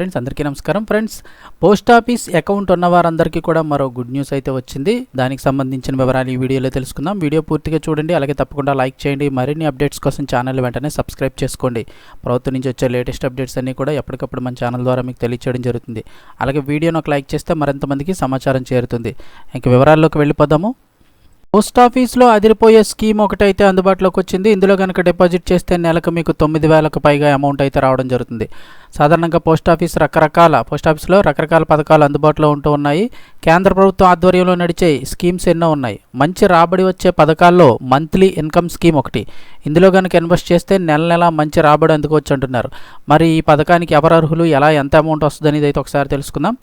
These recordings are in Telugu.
ఫ్రెండ్స్ అందరికీ నమస్కారం. ఫ్రెండ్స్ పోస్ట్ ఆఫీస్ అకౌంట్ ఉన్న వారందరికీ కూడా మరో గుడ్ న్యూస్ అయితే వచ్చింది. దానికి సంబంధించిన వివరాలు ఈ వీడియోలో తెలుసుకుందాం. వీడియో పూర్తిగా చూడండి. అలాగే తప్పకుండా లైక్ చేయండి. మరిన్ని అప్డేట్స్ కోసం ఛానల్ వెంటనే సబ్స్క్రైబ్ చేసుకోండి. ప్రభుత్వం నుంచి వచ్చే లేటెస్ట్ అప్డేట్స్ అన్నీ కూడా ఎప్పటికప్పుడు మన ఛానల్ ద్వారా మీకు తెలియచేయడం జరుగుతుంది. అలాగే వీడియోను ఒక లైక్ చేస్తే మరింత మందికి సమాచారం చేరుతుంది. ఇంక వివరాల్లోకి వెళ్ళిపోదాము. పోస్ట్ ఆఫీస్లో అదిరిపోయే స్కీమ్ ఒకటైతే అందుబాటులోకి వచ్చింది. ఇందులో కనుక డిపాజిట్ చేస్తే నెలకు మీకు తొమ్మిది వేలకు పైగా అమౌంట్ అయితే రావడం జరుగుతుంది. సాధారణంగా పోస్ట్ ఆఫీస్ రకరకాల పోస్ట్ ఆఫీస్లో రకరకాల పథకాలు అందుబాటులో ఉంటూ ఉన్నాయి. కేంద్ర ప్రభుత్వం ఆధ్వర్యంలో నడిచే స్కీమ్స్ ఎన్నో ఉన్నాయి. మంచి రాబడి వచ్చే పథకాల్లో మంత్లీ ఇన్కమ్ స్కీమ్ ఒకటి. ఇందులో కనుక ఇన్వెస్ట్ చేస్తే నెల నెల మంచి రాబడి అందుకోవచ్చు అంటున్నారు. మరి ఈ పథకానికి ఎవరు అర్హులు ఎలా ఎంత అమౌంట్ వస్తుంది అనేది అయితే ఒకసారి తెలుసుకుందాం.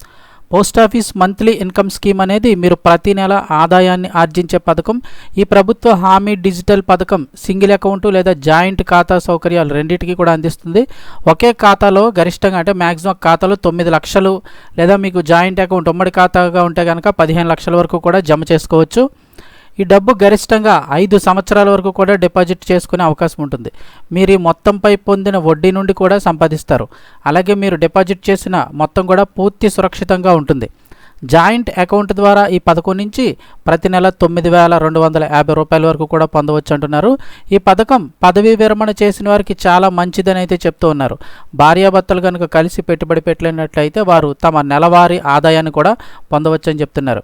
Post office monthly income scheme అనేది మీరు ప్రతి నెల ఆదాయాన్ని ఆర్జించే పథకం. ఈ ప్రభుత్వ హామీ డిజిటల్ పథకం సింగిల్ అకౌంట్ లేదా జాయింట్ ఖాతా సౌకర్యాలు రెండింటికి కూడా అందిస్తుంది. ఒకే ఖాతాలో గరిష్టంగా అంటే మ్యాక్సిమం ఖాతాలో తొమ్మిది లక్షలు లేదా మీకు జాయింట్ అకౌంట్ ఉమ్మడి ఖాతాగా ఉంటే కనుక పదిహేను లక్షల వరకు కూడా జమ చేసుకోవచ్చు. ఈ డబ్బు గరిష్టంగా ఐదు సంవత్సరాల వరకు కూడా డిపాజిట్ చేసుకునే అవకాశం ఉంటుంది. మీరు ఈ మొత్తంపై పొందిన వడ్డీ నుండి కూడా సంపాదిస్తారు. అలాగే మీరు డిపాజిట్ చేసిన మొత్తం కూడా పూర్తి సురక్షితంగా ఉంటుంది. జాయింట్ అకౌంట్ ద్వారా ఈ పథకం నుంచి ప్రతి నెల తొమ్మిది వేల రెండు వందల యాభై రూపాయల వరకు కూడా పొందవచ్చు అంటున్నారు. ఈ పథకం పదవీ విరమణ చేసిన వారికి చాలా మంచిదని అయితే చెప్తూ ఉన్నారు. భార్యాభర్తలు కనుక కలిసి పెట్టుబడి పెట్టలేనట్లయితే వారు తమ నెలవారీ ఆదాయాన్ని కూడా పొందవచ్చని చెప్తున్నారు.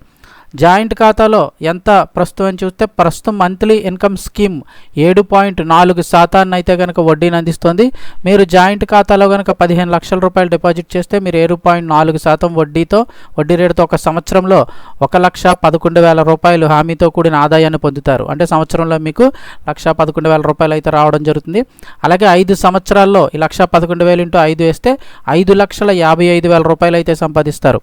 జాయింట్ ఖాతాలో ఎంత ప్రస్తుతం అని చూస్తే ప్రస్తుతం మంత్లీ ఇన్కమ్ స్కీమ్ ఏడు పాయింట్ నాలుగు శాతాన్ని అయితే కనుక వడ్డీని అందిస్తుంది. మీరు జాయింట్ ఖాతాలో కనుక పదిహేను లక్షల రూపాయలు డిపాజిట్ చేస్తే మీరు ఏడు పాయింట్ నాలుగు శాతం వడ్డీతో వడ్డీ రేటుతో ఒక సంవత్సరంలో ఒక లక్ష పదకొండు వేల రూపాయలు హామీతో కూడిన ఆదాయాన్ని పొందుతారు. అంటే సంవత్సరంలో మీకు లక్ష పదకొండు వేల రూపాయలు అయితే రావడం జరుగుతుంది. అలాగే ఐదు సంవత్సరాల్లో ఈ లక్ష పదకొండు వేలు ఇంటూ ఐదు వేస్తే ఐదు లక్షల యాభై ఐదు వేల రూపాయలు అయితే సంపాదిస్తారు.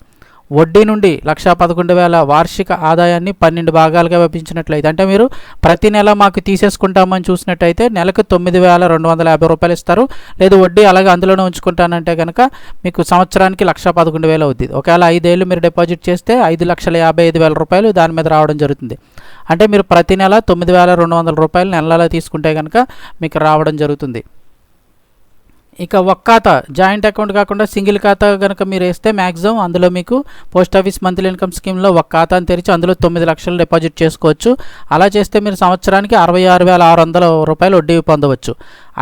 వడ్డీ నుండి లక్షా పదకొండు వేల వార్షిక ఆదాయాన్ని పన్నెండు భాగాలుగా విభజించినట్లయితే అంటే మీరు ప్రతి నెల మాకు తీసేసుకుంటామని చూసినట్టయితే నెలకు తొమ్మిది వేల రెండు వందల యాభై రూపాయలు ఇస్తారు. లేదు వడ్డీ అలాగే అందులోనే ఉంచుకుంటానంటే కనుక మీకు సంవత్సరానికి లక్ష పదకొండు వేలు అవుతుంది ఒకవేళ ఐదేళ్ళు మీరు డిపాజిట్ చేస్తే ఐదు లక్షల యాభై ఐదు వేల రూపాయలు దాని మీద రావడం జరుగుతుంది. అంటే మీరు ప్రతి నెల తొమ్మిది వేల రెండు వందల రూపాయలు నెలలా తీసుకుంటే కనుక మీకు రావడం జరుగుతుంది. ఇక ఒక ఖాతా జాయింట్ అకౌంట్ కాకుండా సింగిల్ ఖాతా కనుక మీరు వేస్తే మ్యాక్సిమం అందులో మీకు పోస్ట్ ఆఫీస్ మంత్లీ ఇన్కమ్ స్కీమ్లో ఒక ఖాతాను తెరిచి అందులో తొమ్మిది లక్షలు డిపాజిట్ చేసుకోవచ్చు. అలా చేస్తే మీరు సంవత్సరానికి అరవై ఆరు వేల ఆరు వందల రూపాయలు వడ్డీ పొందవచ్చు.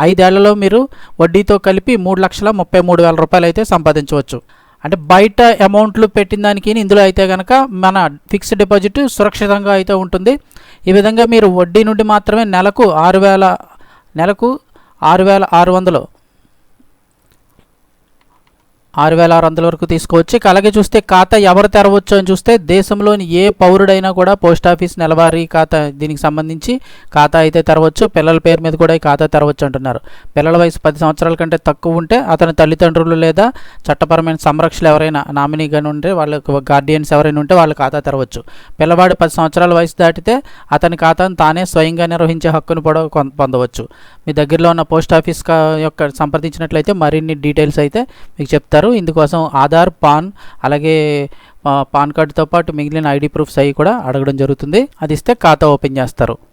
ఐదేళ్ళలో మీరు వడ్డీతో కలిపి మూడు లక్షల ముప్పై మూడు వేల రూపాయలు అయితే సంపాదించవచ్చు. అంటే బయట అమౌంట్లు పెట్టిన దానికి ఇందులో అయితే కనుక మన ఫిక్స్డ్ డిపాజిట్ సురక్షితంగా అయితే ఉంటుంది. ఈ విధంగా మీరు వడ్డీ నుండి మాత్రమే నెలకు ఆరు వేల నెలకు ఆరు వేల ఆరు వందలు ఆరు వేల ఆరు వందల వరకు తీసుకోవచ్చు ఇక అలాగే చూస్తే ఖాతా ఎవరు తెరవచ్చు అని చూస్తే దేశంలోని ఏ పౌరుడైనా కూడా పోస్ట్ ఆఫీస్ నెలవారీ ఖాతా దీనికి సంబంధించి ఖాతా అయితే తెరవచ్చు. పిల్లల పేరు మీద కూడా ఈ ఖాతా తెరవచ్చు అంటున్నారు. పిల్లల వయసు పది సంవత్సరాల కంటే తక్కువ ఉంటే అతని తల్లిదండ్రులు లేదా చట్టపరమైన సంరక్షలు ఎవరైనా నామినీగా ఉంటే వాళ్ళ గార్డియన్స్ ఎవరైనా ఉంటే వాళ్ళ ఖాతా తెరవచ్చు. పిల్లవాడు పది సంవత్సరాల వయసు దాటితే అతని ఖాతాను తానే స్వయంగా నిర్వహించే హక్కును కూడా పొందవచ్చు. మీ దగ్గరలో ఉన్న పోస్ట్ ఆఫీస్ యొక్క సంప్రదించినట్లయితే మరిన్ని డీటెయిల్స్ అయితే మీకు చెప్తారు. ఇందుకోసం ఆధార్ పాన్ అలాగే పాన్ కార్డుతో పాటు మిగిలిన ఐడి ప్రూఫ్స్ అవి కూడా అడగడం జరుగుతుంది. అది ఇస్తే ఖాతా ఓపెన్ చేస్తారు.